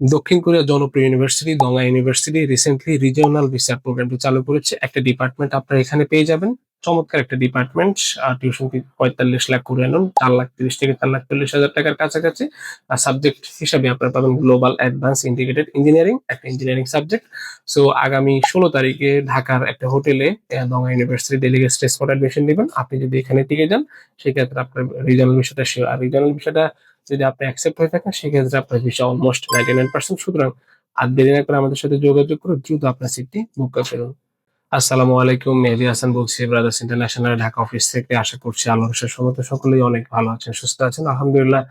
দক্ষিণ কোরিয়ার জনপ্রিয় university Donga university recently regional visa প্রোগ্রামটি চালু করেছে। একটা ডিপার্টমেন্ট আপনারা এখানে পেয়ে যাবেন। চমৎকার একটা ডিপার্টমেন্ট টিউশন ফি পঁয়তাল্লিশ লাখ করে আনুন চার লাখ তিরিশ থেকে চার লাখ চল্লিশ হাজার টাকার কাছাকাছি। আর সাবজেক্ট হিসাবে আপনারা পাবেন গ্লোবাল অ্যাডভান্স ইন্টিগ্রেটেড ইঞ্জিনিয়ারিং একটা ইঞ্জিনিয়ারিং সাবজেক্ট সো আগামী ষোলো তারিখে ঢাকার একটা হোটেলে Donga university delegate stage for admission নেবেন। আপনি যদি এখানে টিকে যান, সেক্ষেত্রে আপনার রিজনাল বিষয়টা আর রিজনাল বিষয়টা যদি আপনি অ্যাকসেপ্ট হয়ে থাকেন, সেক্ষেত্রে আপনার visa almost ninety nine percent সুতরাং আর দেরি না করে আমাদের সাথে যোগাযোগ করে দ্রুত আপনার সিটটি বুক করে ফেলুন। আসসালামু আলাইকুম, মেহেদি হাসান বলছি ব্রাদার্স ইন্টারন্যাশনাল ঢাকা অফিস থেকে। আশা করছি আল্লাহর সমত সকলেই অনেক ভালো আছেন, সুস্থ আছেন। আলহামদুলিল্লাহ,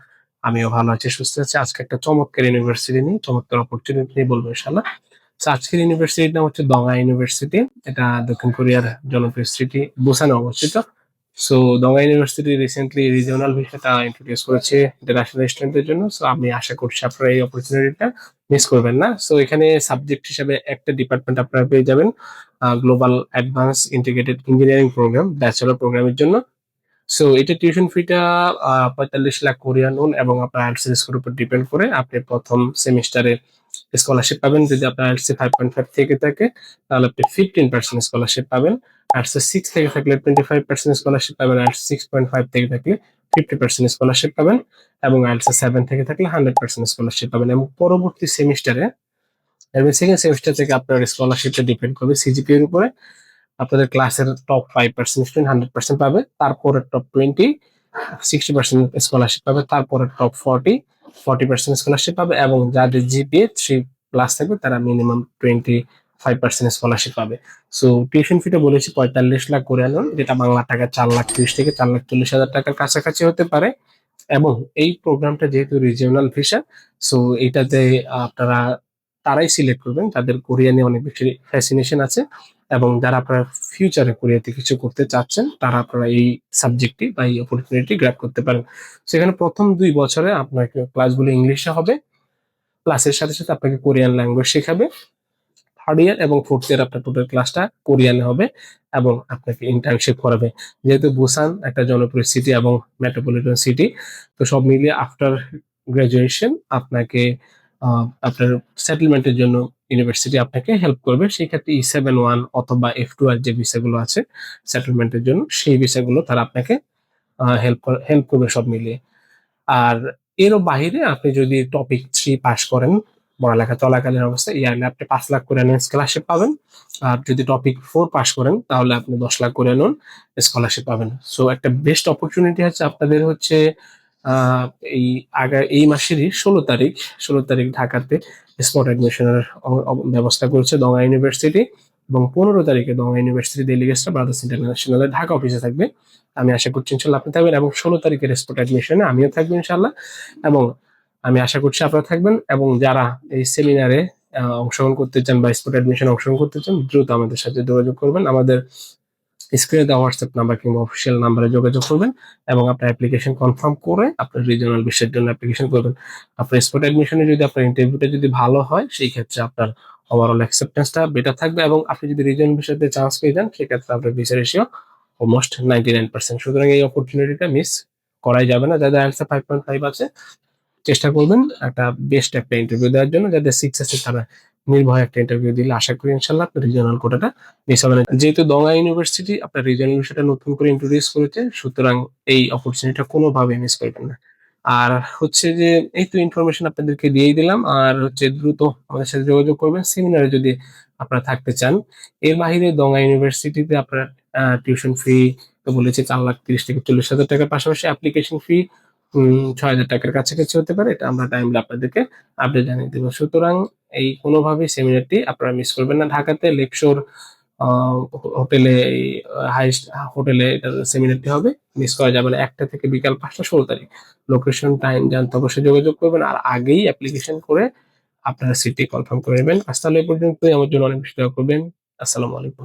আমিও ভালো আছি, সুস্থ আছি। আজকে একটা চমৎকার ইউনিভার্সিটি নিয়ে, চমৎকার অপরচুনিটি নিয়ে বলব ইনশাল্লাহ আজকের ইউনিভার্সিটির নাম হচ্ছে দঙ্গা ইউনিভার্সিটি এটা দক্ষিণ কোরিয়ার জনপ্রিয় সিটি বুসানে অবস্থিত। So Donga university recently regional ভিসাটা ইন্ট্রোডিউস করেছে ইন্টারন্যাশনাল স্টুডেন্টদের জন্য। সো আমি আশা করছি আপনারা এই অপরচুনিটিটা মিস করবেন না। সো এখানে সাবজেক্ট হিসাবে একটা ডিপার্টমেন্ট আপনারা পেয়ে যাবেন global advance integrated engineering program bachelor প্রোগ্রামের জন্য। সো এটা টিউশন ফিটা পঁয়তাল্লিশ লাখ কোরিয়ান এবং আপনার আইএলটিএস স্কোর উপর ডিপেন্ড করে আপনি প্রথম সেমিস্টারে স্কলারশিপ পাবেন। যদি আপনার আইএলটিএস ফাইভ পয়েন্ট ফাইভ থেকে থাকে, তাহলে আপনি ফিফটিন পার্সেন্ট স্কলারশিপ পাবেন। আর্টসে সিক্স থেকে থাকলে টোয়েন্টি ফাইভ পার্সেন্ট স্কলারশিপ পাবেন। আর্টস সিক্স পয়েন্ট ফাইভ থেকে থাকলে ফিফটি পার্সেন্ট স্কলারশিপ পাবেন। এবং আর্টসে সেভেন থেকে থাকলে হান্ড্রেড পার্সেন্ট স্কলারশিপ পাবেন। এবং পরবর্তী সেমিস্টারে এবং সেকেন্ড সেমিস্টার থেকে আপনার স্কলারশিপটা ডিপেন্ড করবে সিজিপি এর উপরে। আপনাদের ক্লাসের top five percent student hundred percent পাবে। তারপরে top twenty sixty percent scholarship পাবে, তারপরে top forty forty percent scholarship পাবে এবং যাদের জিপিএ থ্রি প্লাস থাকবে, তারা minimum twenty five percent scholarship পাবে সো টিউশন ফিটা বলেছি পঁয়তাল্লিশ লাখ করে আনুন, যেটা বাংলা টাকা চার লাখ ত্রিশ থেকে চার লাখ চল্লিশ হাজার টাকার কাছাকাছি হতে পারে। এবং এই প্রোগ্রামটা যেহেতু রিজিওনাল ভিসা সো এইটাতে আপনারা, তারাই সিলেক্ট করবেন যাদের কোরিয়ানে অনেক বেশি ফ্যাসিনেশন আছে। এবং যারা আপনারা ফিউচারে কোরিয়াতে কিছু করতে চাচ্ছেন, তারা আপনারা এই সাবজেক্টটি বা এই অপরচুনিটি গ্র্যাপ করতে পারেন। সেখানে প্রথম দুই বছরে আপনার ক্লাসগুলো ইংলিশে হবে। ক্লাসের সাথে সাথে আপনাকে কোরিয়ান ল্যাঙ্গুয়েজ শেখাবে। থার্ড ইয়ার এবং ফোর্থ ইয়ার আপনার টোটাল ক্লাসটা কোরিয়ানে হবে এবং আপনাকে ইন্টার্নশিপ করাবে। যেহেতু বুসান একটা জনপ্রিয় সিটি এবং মেট্রোপলিটন সিটি তো সব মিলিয়ে আফটার গ্রাজুয়েশন আপনাকে আপনার সেটেলমেন্টের জন্য ইউনিভার্সিটি আপনাকে হেল্প করবে। সেই ক্ষেত্রে ই সেভেন ওয়ান অথবা এফ টু আর যে ভিসাগুলো আছে সেটেলমেন্টের জন্য সেই ভিসাগুলো তারা আপনাকে হেল্প হেল্প করবে সব মিলিয়ে। আর এরও বাহিরে আপনি যদি টপিক থ্রি পাস করেন, পড়ালেখা চলাকালীন অবস্থায় ইয়ারলি আপনি পাঁচ লাখ করে নেন স্কলারশিপ পাবেন। আর যদি টপিক ফোর পাস করেন, তাহলে আপনি দশ লাখ করে নেন স্কলারশিপ পাবেন। সো একটা বেস্ট অপরচুনিটি হচ্ছে আপনাদের হচ্ছে এই আগা, এই মাসেরই ষোলো তারিখ ষোলো তারিখ ঢাকাতে স্পট অ্যাডমিশনের ব্যবস্থা করছে দঙ্গা ইউনিভার্সিটি এবং পনেরো তারিখে দঙ্গা ইউনিভার্সিটি ডেলিগেটসরা ব্রাদার্স ইন্টারন্যাশনালের ঢাকা অফিসে থাকবে। আমি আশা করছি ইনশাল্লাহ আপনি থাকবেন এবং ষোলো তারিখের স্পট অ্যাডমিশনে আমিও থাকব ইনশাল্লাহ এবং আমি আশা করছি আপনারা থাকবেন এবং যারা এই সেমিনারে অংশগ্রহণ করতে চান বা স্পট অ্যাডমিশন অংশগ্রহণ করতে চান দ্রুত আমাদের সাথে যোগাযোগ করবেন। আমাদের স্ক্রিনে দেওয়া হোয়াটসঅ্যাপ নাম্বার কিংবা অফিসিয়াল নাম্বারে যোগাযোগ করবেন এবং আপনার অ্যাপ্লিকেশন কনফার্ম করে আপনার রিজনাল বিশ্বের জন্য অ্যাপ্লিকেশন করবেন। আপনার স্পট অ্যাডমিশনে যদি আপনার ইন্টারভিউটা যদি ভালো হয়, সেই ক্ষেত্রে আপনার ওভারঅল অ্যাকসেপ্টেন্সটা বেটার থাকবে এবং আপনি যদি রিজন বিষয়তে চান্স পেয়ে যান সেক্ষেত্রে আপনার visa ratio almost ninety nine percent সুতরাং এই অপরচুনিটিটা মিস করাই যাবে না। যাদের অ্যান্সার ফাইভ পয়েন্ট ফাইভ আছে, চেষ্টা করবেন একটা বেস্ট একটা ইন্টারভিউ দেওয়ার জন্য। যাদের সিক্স আছে, তারা নির্ভয় একটা ইন্টারভিউ দিলে আশা করি ইনশাল্লাহ আপনার রিজনাল কোটাটা মিস হবে না। যেহেতু দঙ্গা ইউনিভার্সিটি আপনার রিজনাল বিষয়টা নতুন করে ইন্ট্রোডিউস করেছে, সুতরাং এই অপরচুনিটিটা কোনোভাবে মিস করবেন না। আর হচ্ছে যে, এই তো ইনফরমেশন আপনাদেরকে দিয়েই দিলাম, আর হচ্ছে দ্রুত আমাদের সাথে যোগাযোগ করবেন। সেমিনারে যদি আপনারা থাকতে চান, এর বাহিরে দঙ্গা ইউনিভার্সিটিতে আপনার টিউশন ফি তো বলেছে চার লাখ তিরিশ থেকে চল্লিশ হাজার টাকার পাশাপাশি অ্যাপ্লিকেশন ফি ছয় হাজার টাকার কাছাকাছি হতে পারে। এটা আমরা টাইমলি আপনাদেরকে আপডেট জানিয়ে দেবো। সুতরাং এই কোনোভাবেই সেমিনারটি আপনারা মিস করবেন না। ঢাকাতে লেকশোর হোটেলে হাইস্ট হোটেলে এটার সেমিনারটি হবে। মিস করা যাবে না। একটা থেকে বিকাল পাঁচটা, ষোলো তারিখ। লোকেশন টাইম জানতে অবশ্যই যোগাযোগ করবেন। আর আগেই অ্যাপ্লিকেশন করে আপনারা সিটি কনফার্ম করে নেবেন। আজ তাহলে এই পর্যন্তই। আমার জন্য অনেক বেশি করবেন। আসসালামু আলাইকুম।